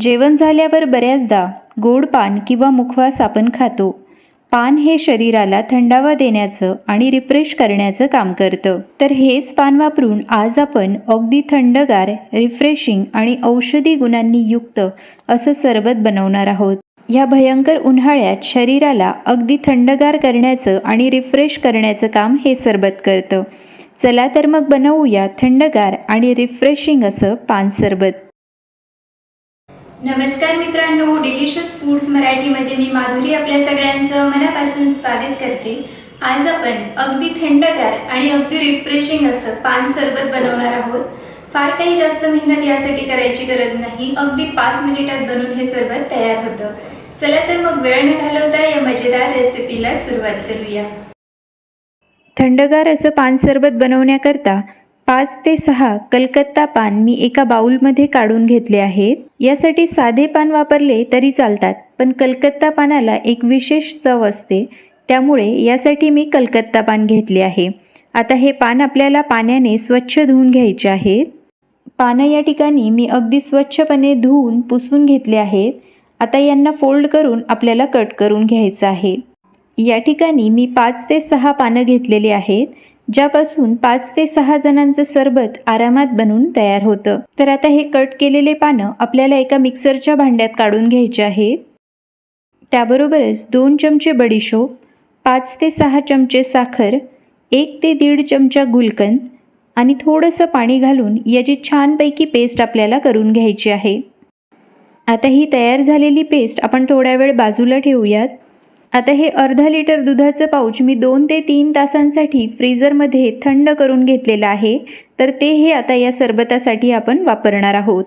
जेवण झाल्यावर बऱ्याचदा गोड पान किंवा मुखवास आपण खातो. पान हे शरीराला थंडावा देण्याचं आणि रिफ्रेश करण्याचं काम करतं. तर हेच पान वापरून आज आपण अगदी थंडगार रिफ्रेशिंग आणि औषधी गुणांनी युक्त असं सरबत बनवणार आहोत. या भयंकर उन्हाळ्यात शरीराला अगदी थंडगार करण्याचं आणि रिफ्रेश करण्याचं काम हे सरबत करतं. चला तर मग बनवूया थंडगार आणि रिफ्रेशिंग असं पान सरबत. नमस्कार मित्रांनो डिलिशियस फूड्स मराठीमध्ये मी माधुरी आपल्या सगळ्यांचं मनापासून स्वागत करते. आज आपण अगदी थंडगार आणि अगदी रिफ्रेशिंग असं पान सरबत बनवणार आहोत. फार काही जास्त मेहनत यासाठी करायची गरज नाही. अगदी पाच मिनिटात बनून हे सरबत तयार होतं. चला तर मग वेळ न घालवता या मजेदार रेसिपीला सुरुवात करूया. थंडगार असं पान सरबत बनवण्याकरता पाच ते सहा कलकत्ता पान मी एका बाऊलमध्ये काढून घेतले आहेत. यासाठी साधे पान वापरले तरी चालतात पण कलकत्ता पानाला एक विशेष चव असते. त्यामुळे यासाठी मी कलकत्ता पान घेतले आहे. आता हे पान आपल्याला पाण्याने स्वच्छ धुवून घ्यायचे आहेत पानं या ठिकाणी मी अगदी स्वच्छपणे धुवून पुसून घेतले आहेत. आता यांना फोल्ड करून आपल्याला कट करून घ्यायचं आहे. या ठिकाणी मी पाच ते सहा पानं घेतलेली आहेत. ज्यापासून पाच ते सहा जणांचं सरबत आरामात बनून तयार होतं. तर आता हे कट केलेले पानं आपल्याला एका मिक्सरच्या भांड्यात काढून घ्यायचे आहेत. त्याबरोबरच दोन चमचे बडीशोप पाच ते सहा चमचे साखर एक ते दीड चमचा गुलकंद आणि थोडंसं पाणी घालून याची छानपैकी पेस्ट आपल्याला करून घ्यायची आहे. आता ही तयार झालेली पेस्ट आपण थोड्या वेळ बाजूला ठेवूयात. आता हे अर्धा लिटर दुधाचं पाऊच मी दोन ते तीन तासांसाठी फ्रीजरमध्ये थंड करून घेतलेलं आहे तर ते हे आता या सरबतासाठी आपण वापरणार आहोत.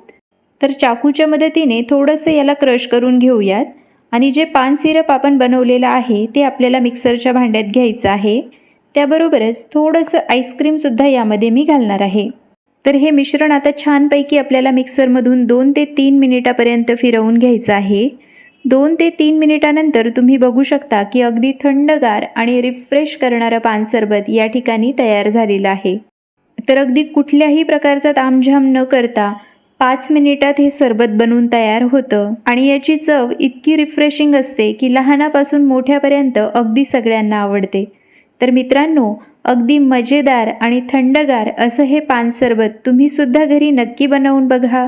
तर चाकूच्या मदतीने थोडंसं याला क्रश करून घेऊयात आणि जे पान सिरप आपण बनवलेलं आहे ते आपल्याला मिक्सरच्या भांड्यात घ्यायचं आहे. त्याबरोबरच थोडंसं आईस्क्रीमसुद्धा यामध्ये मी घालणार आहे. तर हे मिश्रण आता छानपैकी आपल्याला मिक्सरमधून दोन ते तीन मिनिटापर्यंत फिरवून घ्यायचं आहे. दोन ते तीन मिनिटानंतर तुम्ही बघू शकता की अगदी थंडगार आणि रिफ्रेश करणारं पान सरबत या ठिकाणी तयार झालेलं आहे. तर अगदी कुठल्याही प्रकारचा तामझाम न करता पाच मिनिटात हे सरबत बनवून तयार होतं. आणि याची चव इतकी रिफ्रेशिंग असते की लहानापासून मोठ्यापर्यंत अगदी सगळ्यांना आवडते. तर मित्रांनो अगदी मजेदार आणि थंडगार असं हे पान सरबत तुम्हीसुद्धा घरी नक्की बनवून बघा.